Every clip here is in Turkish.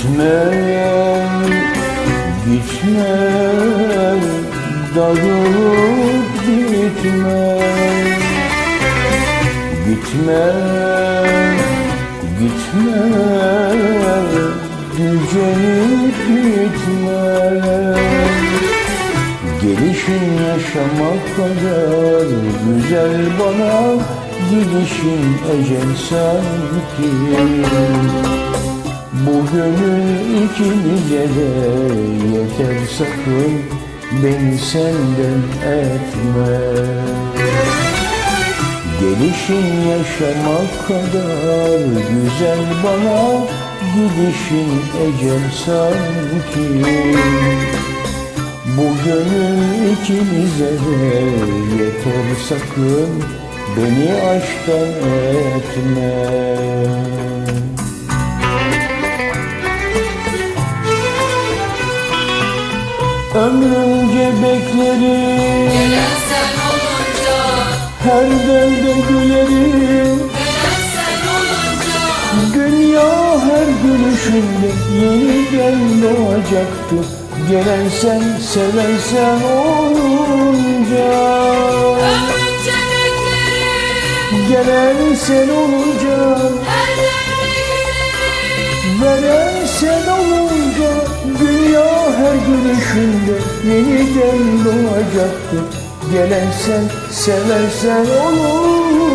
Gitme, gitme, darılıp gitme Gitme, gitme, gücenip gitme Gelişin yaşamak kadar güzel bana Gidişin ecel sanki Bu gönül ikimize de yeter sakın Beni senden etme. Gelişin yaşamak kadar güzel bana Gidişin ecel sanki. Bu gönül ikimize de yeter sakın Beni aşktan etme Ömrümce beklerim Gelen sen olunca, Her derde gülerim. Gelen sen olunca. Dünya her gülüşünde yeniden doğacaktı Gelen sen, seven sen olunca. Ömrümce beklerim, Gelen sen olunca. Her yerde gülerim. Veren sen olunca her gülüşünde yeniden doğacaktı. Gelen sen, seven sen olunca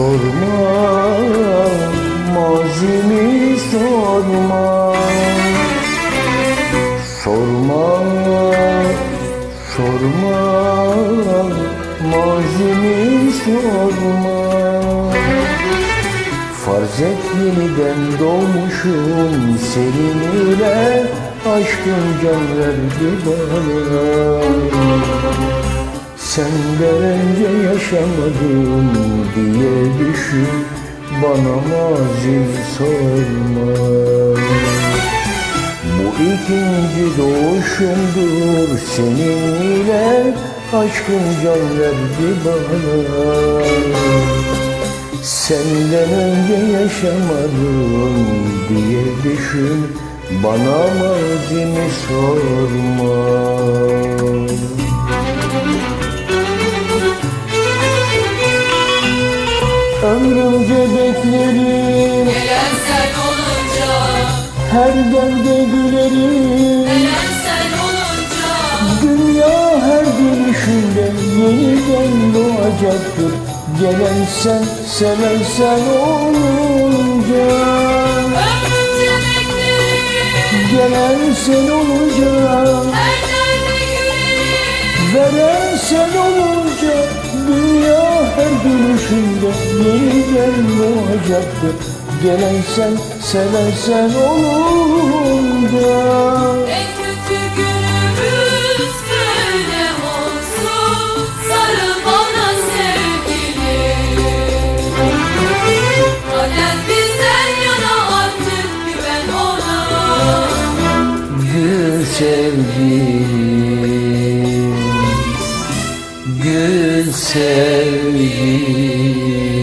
sorma, mazimi sorma. Sorma, sorma, mazimi sorma. Farz et yeniden doğmuşum seninle Aşkın can verdi bana Senden önce yaşamadım diye düşün Bana mazi sorma. Bu ikinci doğuşumdur seninle Aşkın can verdi bana. Senden önce yaşamadım diye düşün Bana mazimi sorma Ömrümce beklerim Gelen sen olunca, Her derde gülerim. Gelen sen olunca. Dünya her gülüşünde yeniden doğacaktır. Gelen sen, seven sen olunca. Ömrümce beklerim, Gelen sen olunca. Her yerde gülerim. Veren sen olunca Gülüşünde yeniden doğacaktır Gelen sen, seven sen olunca Amen.